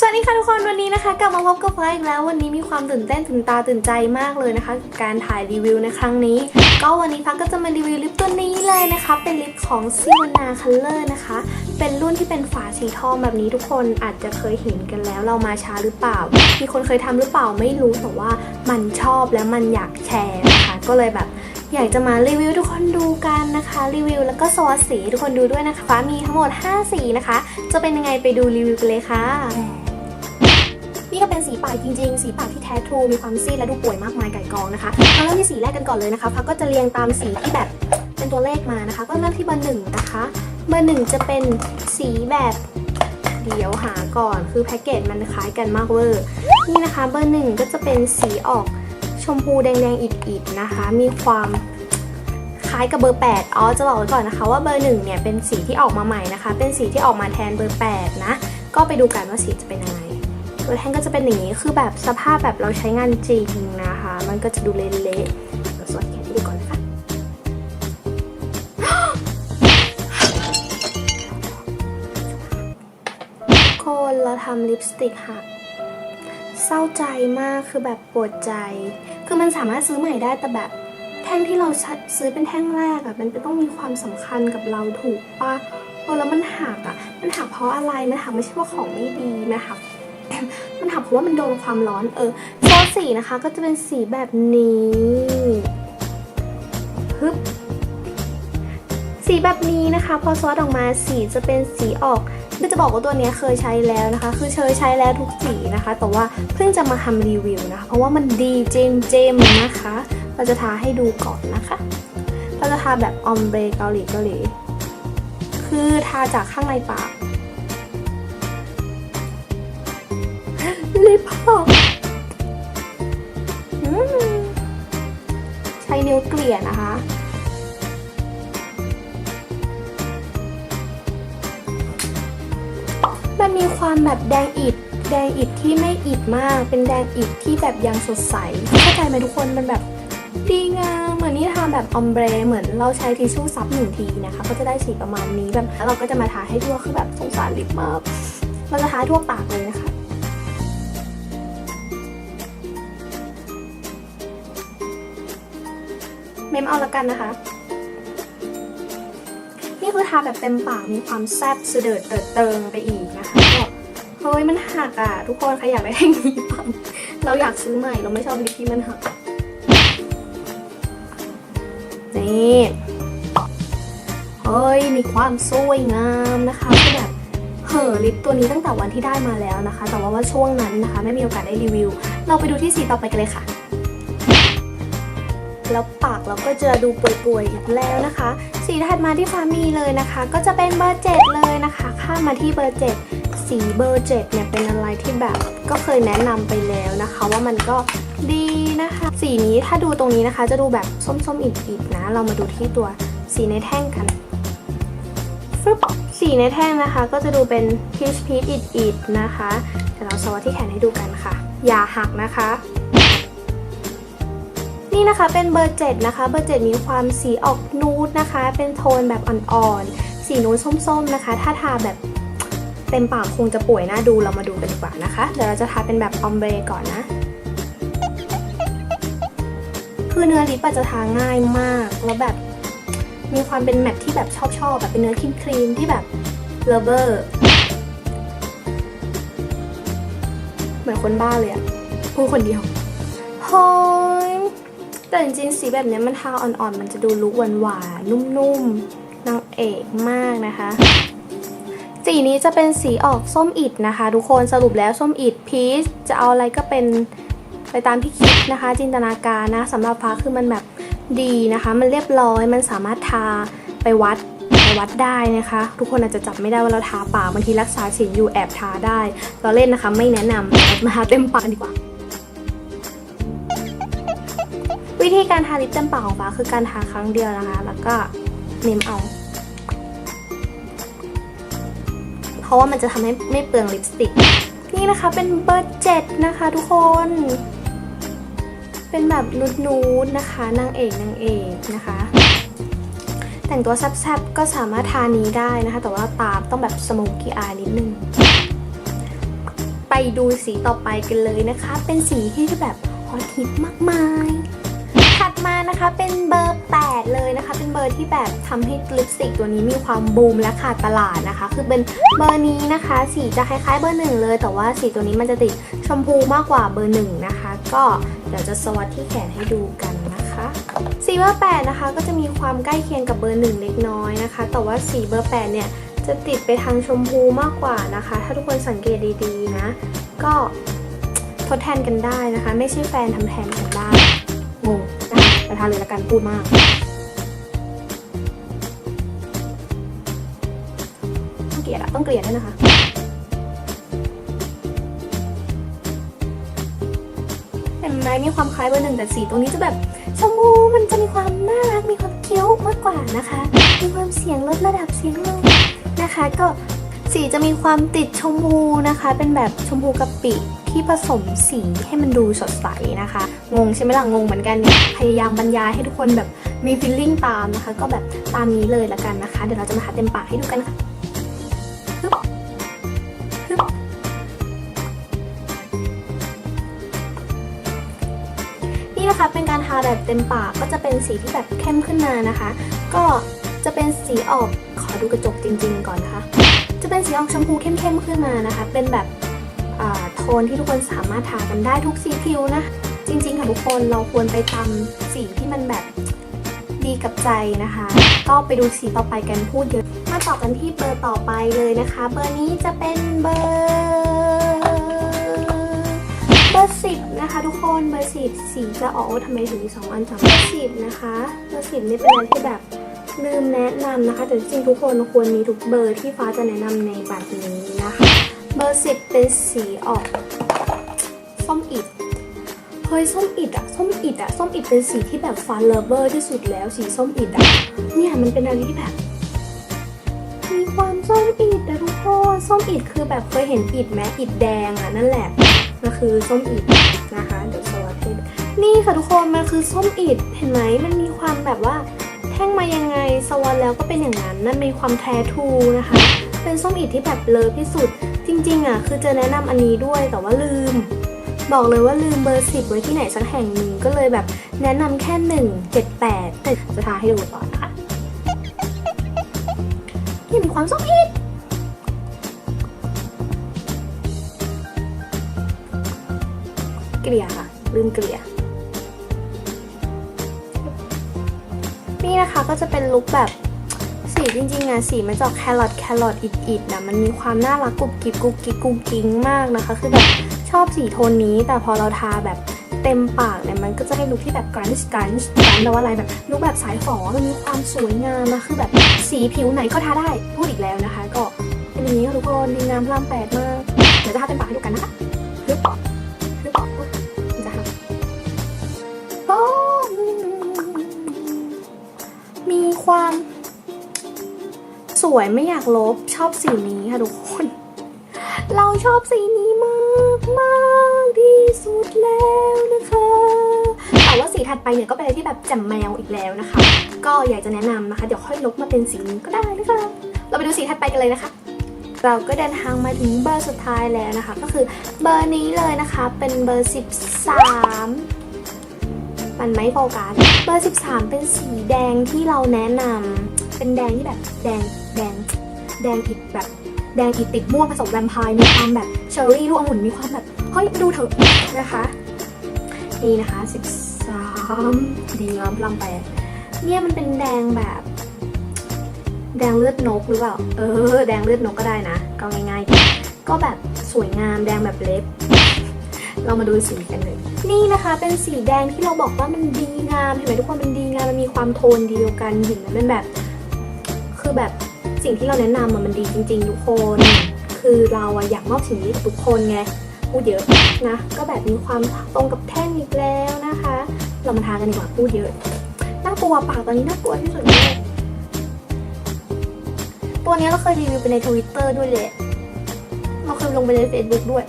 สวัสดีค่ะทุกคนวันนี้นะคะกลับมาพบกับฟ้าอีกแล้ว วันนี้มีความตื่นเต้นตื่นตาตื่นใจมากเลยนะคะกับการถ่ายรีวิวในครั้งนี้ ก็วันนี้ฟ้าก็จะมารีวิวลิปตัวนี้เลยนะคะ เป็นลิปของซิวนาคัลเลอร์นะคะ เป็นรุ่นที่เป็นฝาสีทองแบบนี้ทุกคนอาจจะเคยเห็นกันแล้วเรามาช้าหรือเปล่ามีคนเคยทำหรือเปล่าไม่รู้แต่ว่ามันชอบและมันอยากแชร์นะคะก็เลยแบบอยากจะมารีวิวทุกคนดูกันนะคะ รีวิวแล้วก็สวัสดีทุกคนดูด้วยนะคะฟ้ามีทั้งหมด 5 สีนะคะ จะเป็นยังไงไปดูรีวิวกันเลยค่ะนี่ก็ เป็นสีปากจริงๆ สีปากที่แท้ทรูมีความซีดและดูป่วยมากมายไก่กองนะคะมาเริ่มที่สีแรกกันก่อนเลยนะคะฟ้าก็จะเรียงตามสีที่แบบเป็นตัวเลขมานะคะ ก็เริ่มที่เบอร์หนึ่งนะคะ เบอร์หนึ่งจะเป็นสีแบบเดี๋ยวหาก่อนคือแพ็กเกจมันคล้ายกันมากเวอร์นี่นะคะเบอร์หนึ่งก็จะเป็นสีออกชมพูแดงๆอิดๆนะคะ มีความคล้ายกับเบอร์ 8 อ๋อ จะบอกไว้ก่อนนะคะว่าเบอร์หนึ่งเนี่ยเป็นสีที่ออกมาใหม่นะคะ เป็นสีที่ออกมาแทนเบอร์ 8 นะ ก็ไปดูกันว่าสีจะเป็นยังไง ตัวแท่งก็จะเป็นอย่างนี้คือแบบสภาพแบบเราใช้งานจริงนะคะ มันก็จะดูเละๆเดี๋ยวสวดแขนให้ดูก่อนนะคะคนเราทำลิปสติกหักเศร้าใจมากคือแบบปวดใจ คือมันสามารถซื้อใหม่ได้แต่แบบแท่งที่เราซื้อเป็นแท่งแรกอะมันต้องมีความสำคัญกับเราถูกปะเออแล้วมันหักอะมันหักเพราะอะไร มันหักไม่ใช่ว่าของไม่ดีมันหัก มันหักเพราะว่ามันโดนความร้อน เออโซสีนะคะ ก็จะเป็นสีแบบนี้ฮึบสีแบบนี้นะคะ พอซอสออกมาสีจะเป็นสีออกคือจะบอกว่าตัวนี้เคยใช้แล้วนะคะ คือเคยใช้แล้วทุกสีนะคะ แต่ว่าเพิ่งจะมาทำรีวิวนะคะ เพราะว่ามันดีเจมเจมๆนะคะ เราจะทาให้ดูก่อนนะคะ เราจะทาแบบออมเบรเกาหลีเกาหลี คือทาจากข้างในปาก ลิปหอมอืมใช้นิ้วเกลี่ยนะคะ มันมีความแบบแดงอิด แดงอิดที่ไม่อิดมาก เป็นแดงอิดที่แบบยังสดใส เข้าใจไหมทุกคน มันแบบดีงามเหมือนนี่ทาแบบออมเบรเหมือนเราใช้ทิชชู่ซับหนึ่งทีนะคะ ก็จะได้สีประมาณนี้แบบแล้วเราก็จะมาทาให้ทั่วคือแบบสงสารลิปมากเราจะทาทั่วปากเลยนะคะ เมมเอาละกันนะคะ นี่คือทาแบบเต็มปากมีความแซ่บสเดิดเติดเติงไปอีกนะคะเฮ้ยมันหักอะ ทุกคนใครอยากได้แท่งนี้บ้างเราอยากซื้อใหม่เราไม่ชอบลิปที่มันหักนี่เฮ้ยมีความสวยงามนะคะคือแบบเห่อลิปตัวนี้ตั้งแต่วันที่ได้มาแล้วนะคะ แต่ว่าว่าช่วงนั้นนะคะ ไม่มีโอกาสได้รีวิว เราไปดูที่สีต่อไปกันเลยค่ะ แล้วปากเราก็จะดูป่วยๆอีกแล้วนะคะ สีถัดมาที่ฟ้ามีเลยนะคะ ก็จะเป็นเบอร์เจ็ดเลยนะคะ ข้ามมาที่เบอร์เจ็ดสีเบอร์เจ็ดเนี่ยเป็นอะไรที่แบบก็เคยแนะนำไปแล้วนะคะ ว่ามันก็ดีนะคะ สีนี้ถ้าดูตรงนี้นะคะ จะดูแบบส้มๆอิดๆนะ เรามาดูที่ตัวสีในแท่งกันฟึบสีในแท่งนะคะ ก็จะดูเป็นพีชพีชอิดๆนะคะเดี๋ยวเราสวัสดที่แขนให้ดูกันค่ะ อย่าหักนะคะ นี่นะคะเป็นเบอร์เจ็ดนะคะ เบอร์เจ็ดมีความสีออกนูดนะคะ เป็นโทนแบบอ่อนๆ สีนูดส้มๆนะคะ ถ้าทาแบบเต็มปากคงจะป่วยหน่าดู เรามาดูกันดีกว่านะคะ เดี๋ยวเราจะทาเป็นแบบออมเบรก่อนนะ คือเนื้อลิปอาจจะทาง่ายมาก แล้วแบบมีความเป็นแมทที่แบบชอบๆแบบเป็นเนื้อครีมครีมที่แบบเลเวอร์เหมือนคนบ้าเลยอะพูดคนเดียวเฮ้ย แต่จริงๆสีแบบนี้มันทาอ่อนๆ มันจะดูลุกหวานๆ นุ่มๆ นางเอกมากนะคะ สีนี้จะเป็นสีออกส้มอิดนะคะ ทุกคนสรุปแล้วส้มอิดพีชจะเอาอะไรก็เป็นไปตามที่คิดนะคะ จินตนาการนะสำหรับฟ้าคือมันแบบดีนะคะ มันเรียบร้อยมันสามารถทาไปวัดไปวัดได้นะคะ ทุกคนอาจจะจับไม่ได้ว่าเราทาปากบางทีรักษาศีลอยู่แอบทาได้ เราเล่นนะคะไม่แนะนำมาทาเต็มปากดีกว่า วิธีการทาลิปเต็มปากของฟ้าคือการทาครั้งเดียวนะคะ แล้วก็เมมเอา เพราะว่ามันจะทำให้ไม่เปลืองลิปสติก นี่นะคะเป็นเบอร์เจ็ดนะคะทุกคน เป็นแบบนูดๆนะคะนางเอกนางเอกนะคะ แต่งตัวแซ่บๆก็สามารถทานี้ได้นะคะ แต่ว่าตาต้องแบบสโมกี้อายนิดนึง ไปดูสีต่อไปกันเลยนะคะ เป็นสีที่แบบฮอตฮิตมากมาย มานะคะเป็นเบอร์ 8 เลยนะคะ เป็นเบอร์ที่แบบทำให้ลิปสติกตัวนี้มีความบูมและขาดตลาดนะคะ คือเป็นเบอร์นี้นะคะ สีจะคล้ายๆเบอร์หนึ่งเลย แต่ว่าสีตัวนี้มันจะติดชมพูมากกว่าเบอร์หนึ่งนะคะ ก็เดี๋ยวจะสวัสดที่แขนให้ดูกันนะคะสีเบอร์8นะคะก็จะมีความใกล้เคียงกับเบอร์หนึ่งเล็กน้อยนะคะ แต่ว่าสีเบอร์8เนี่ยจะติดไปทางชมพูมากกว่านะคะ ถ้าทุกคนสังเกตดีๆนะ ก็ทดแทนกันได้นะคะ ไม่ใช่แฟนทำแทนกันได้งง นะคะประทานเลยละกันพูดมากต้องเกลียดอะต้องเกลียดด้วยนะคะเห็นไหมมีความคล้ายเบอร์หนึ่งแต่สีตรงนี้จะแบบชมพูมันจะมีความน่ารักมีความเคี้ยวมากกว่านะคะ มีความเสียงลดระดับเสียงลงนะคะ ก็สีจะมีความติดชมพูนะคะ เป็นแบบชมพูกะปิ ที่ผสมสีให้มันดูสดใสนะคะ งงใช่ไหมล่ะ งงเหมือนกันเนี่ย พยายามบรรยายให้ทุกคนแบบมีฟีลลิ่งตามนะคะ ก็แบบตามนี้เลยละกันนะคะ เดี๋ยวเราจะมาทาเต็มปากให้ดูกันค่ะนี่นะคะเป็นการทาแบบเต็มปากก็จะเป็นสีที่แบบเข้มขึ้นมานะคะ ก็จะเป็นสีออกขอดูกระจกจริง ๆ ก่อนนะคะ จะเป็นสีออกชมพูเข้มๆขึ้นมานะคะ เป็นแบบ โทนที่ทุกคนสามารถทากันได้ทุกสีผิวนะ จริงๆค่ะทุกคนเราควรไปทำสีที่มันแบบดีกับใจนะคะ ก็ไปดูสีต่อไปกันพูดเยอะ มาต่อกันที่เบอร์ต่อไปเลยนะคะ เบอร์นี้จะเป็นเบอร์เบอร์สิบนะคะทุกคนเบอร์สิบสีจะออกว่าทำไมถึงมีสองอันจังเบอร์สิบนะคะเบอร์สิบนี่เป็นอะไรที่แบบลืมแนะนำนะคะแต่จริงๆทุกคนควรมีทุกเบอร์ที่ฟ้าจะแนะนำในบัตรนี้ อร์สิบเป็นสีออก ส้มอิดเฮ้ยส้มอิดอะส้มอิดอะส้มอิดเป็นสีที่แบบฟันเลเวอร์ที่สุดแล้วสีส้มอิดอะเนี่ยมันเป็นอะไรที่แบบมีความส้มอิดอะทุกคนส้มอิดคือแบบเคยเห็นอิดไหมอิดแดงอะนั่นแหละมันคือส้มอิดนะคะเดี๋ยวสวัสดีนี่ค่ะทุกคนมันคือส้มอิดเห็นไหมมันมีความแบบว่าแท่งมายังไงสวรรค์แล้วก็เป็นอย่างนั้นนั่นมีความแททูนะคะ เป็นส้มอิดที่แบบเลิฟที่สุด จริงๆอะคือจะแนะนำอันนี้ด้วยแต่ว่าลืม บอกเลยว่าลืมเบอร์สิบไว้ที่ไหนสักแห่งหนึ่งก็เลยแบบแนะนำแค่หนึ่งเจ็ดแปดแต่จะทาให้ดูก่อนนะคะนี่มีความส้มอิดเกลี่ยค่ะ ลืมเกลี่ยนี่นะคะก็จะเป็นลุคแบบ สีจริงๆอะสีมันจอกแครอทแครอทอิดๆนะมันมีความน่ารักกุบกิบกุบกิบกุบกิ้งมากนะคะ คือแบบชอบสีโทนนี้ แต่พอเราทาแบบเต็มปากเนี่ยมันก็จะได้ลุคที่แบบกรันช์กรันช์กรันแล้วอะไรแบบลุคแบบสายฝอมันมีความสวยงามนะคือแบบสีผิวไหนก็ทาได้พูดอีกแล้วนะคะ ก็เป็นอย่างนี้ค่ะทุกคนดีงามพลามแปดมากเดี๋ยวจะทาเต็มปากให้ดูกันนะคะ วยไม่อยากลบชอบสีนี้ค่ะทุกคน เราชอบสีนี้มากมากที่สุดแล้วนะคะ แต่ว่าสีถัดไปเนี่ยก็เป็นอะไรที่แบบแจ่มแมวอีกแล้วนะคะ ก็อยากจะแนะนำนะคะ เดี๋ยวค่อยลบมาเป็นสีนี้ก็ได้นะคะ เราไปดูสีถัดไปกันเลยนะคะเราก็เดินทางมาถึงเบอร์สุดท้ายแล้วนะคะ ก็คือเบอร์นี้เลยนะคะเป็นเบอร์ 13 มันไม่โฟกัสเบอร์ 13 เป็นสีแดงที่เราแนะนำเป็นแดงที่แบบแดง แดง แดงอิดแบบ แดงอิดติดม่วงผสมแวมไพร์มีความแบบเชอร์รี่ลูกองุ่นมีความแบบเฮ้ยดูเถอะนะคะนี่นะคะ13ดีงามลังแปดเนี่ยมันเป็นแดงแบบ แดงเลือดนกหรือเปล่า เออ แดงเลือดนกก็ได้นะ ก็ง่ายๆ ก็แบบสวยงามแดงแบบเล็บ เรามาดูสีกันเลย นี่นะคะเป็นสีแดงที่เราบอกว่ามันดีงามเห็นไหมทุกคนมันดีงามมันมีความโทนเดียวกันเห็นไหมมันแบบ คือแบบ สิ่งที่เราแนะนำมันดีจริง ๆ ทุกคน คือเราอะอยากมอบสิ่งนี้ทุกคนไงพูดเยอะนะ ก็แบบมีความตรงกับแท่งอีกแล้วนะคะ เรามาทานกันดีกว่าพูดเยอะน่ากลัวปากตอนนี้น่ากลัวที่สุดเลยตัวนี้เราเคยรีวิวไปในทวิตเตอร์ด้วยเลยเราเคยลงไปในเฟซบุ๊กด้วย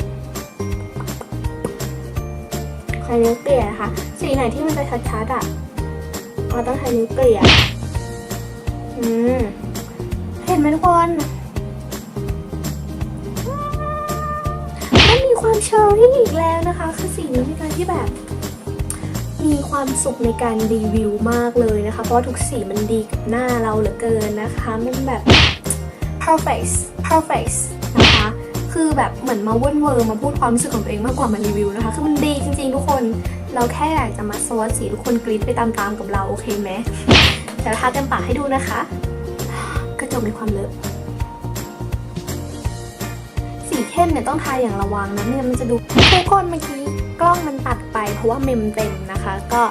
ใช้นิ้วเกลี่ยนะคะสีไหนที่มันจะชัดๆอะเราต้องใช้นิ้วเกลี่ยอืม เห็นไหมทุกคนมันมีความเชอรี่อีกแล้วนะคะ คือสีนี้เป็นการที่แบบ มีความสุขในการรีวิวมากเลยนะคะ เพราะทุกสีมันดีกับหน้าเราเหลือเกินนะคะ มันแบบ perfect perfect นะคะ คือแบบเหมือนมาว่นเวอร์มาพูดความรู้สึกของตัวเองมากกว่ามารีวิวนะคะ คือมันดีจริงๆทุกคน เราแค่อยากจะมาสวัสดสีทุกคนกรี๊ดไปตามๆกับเราโอเคไหมเดี๋ยวทาเต็มปากให้ดูนะคะ จกในความเลอะสีเข้มเนี่ยต้องทาอย่างระวังนะไม่งั้นมันจะดูทุกคนเมื่อกี้กล้องมันตัดไป เพราะว่าเมมเต็มนะคะ ก็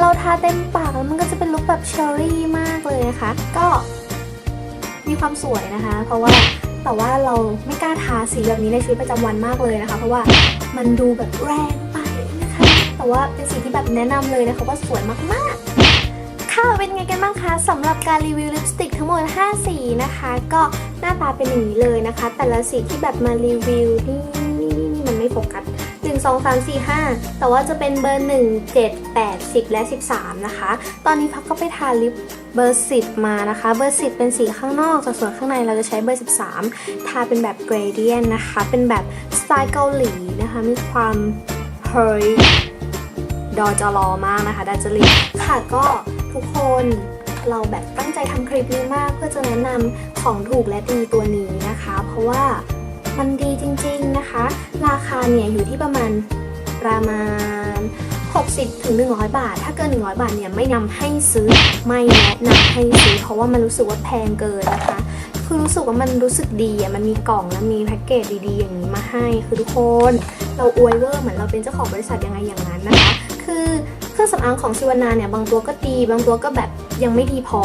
เราทาเต็มปากแล้วมันก็จะเป็นลุคแบบเชอร์รี่มากเลยนะคะ ก็มีความสวยนะคะ เพราะว่าแต่ว่าเราไม่กล้าทาสีแบบนี้ในชีวิตประจำวันมากเลยนะคะ เพราะว่ามันดูแบบแรงไปนะคะ แต่ว่าเป็นสีที่แบบแนะนำเลยนะคะว่าสวยมากๆ ค่ะเป็นไงกันบ้างคะสำหรับการรีวิวลิปสติกทั้งหมด 5 สีนะคะ ก็หน้าตาเป็นอย่างนี้เลยนะคะ แต่ละสีที่แบบมารีวิวนี่นี่นี่มันไม่โฟกัส1 2 3 4 5 แต่ว่าจะเป็นเบอร์ 1 7 8 10 และ 13 นะคะ ตอนนี้พักก็ไปทาลิปเบอร์ 10 มานะคะ เบอร์ 10 เป็นสีข้างนอกส่วนข้างในเราจะใช้เบอร์ 13 ทาเป็นแบบเกรเดียนนะคะ เป็นแบบสไตล์เกาหลีนะคะ มีความเฮยดอจอรอมากนะคะดาจริตค่ะก็ ทุกคน เราแบบตั้งใจทำคลิปนี้มากเพื่อจะแนะนำของถูกและดีตัวนี้นะคะ เพราะว่ามันดีจริงๆนะคะ ราคาเนี่ยอยู่ที่ประมาณประมาณ 60ถึง100 บาท ถ้าเกิน 100 บาทเนี่ยไม่นำให้ซื้อไม่แนะนำให้ซื้อ เพราะว่ามันรู้สึกว่าแพงเกินนะคะ คือรู้สึกว่ามันรู้สึกดีอะมันมีกล่องแล้วมีแพ็กเกจดีๆ อย่างนี้มาให้คือทุกคน เราอวยเวอร์เหมือนเราเป็นเจ้าของบริษัทยังไงอย่างนั้นนะคะ คือ รื่องสำอางของซิวานาเนี่ยบางตัวก็ดีบางตัวก็แบบยังไม่ดีพอ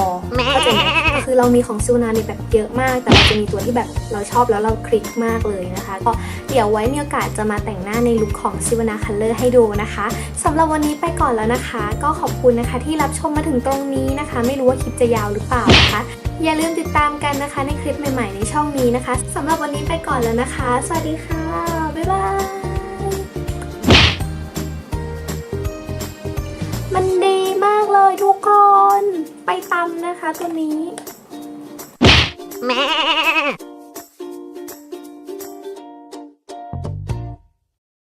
เข้าใจไหมคือเรามีของซิวานาเนี่ยแบบเยอะมาก แต่เราจะมีตัวที่แบบเราชอบแล้วเราคลิกมากเลยนะคะก็เดี๋ยวไว้มีโอกาสจะมาแต่งหน้าในลุคของซิวานาคัลเลอร์ให้ดูนะคะสำหรับวันนี้ไปก่อนแล้วนะคะ ก็ขอบคุณนะคะที่รับชมมาถึงตรงนี้นะคะ ไม่รู้ว่าคลิปจะยาวหรือเปล่านะคะอย่าลืมติดตามกันนะคะในคลิปใหม่ๆในช่องนี้นะคะสำหรับวันนี้ไปก่อนแล้วนะคะ สวัสดีค่ะ บ๊ายบาย ไปตำนะคะตัวนี้แม่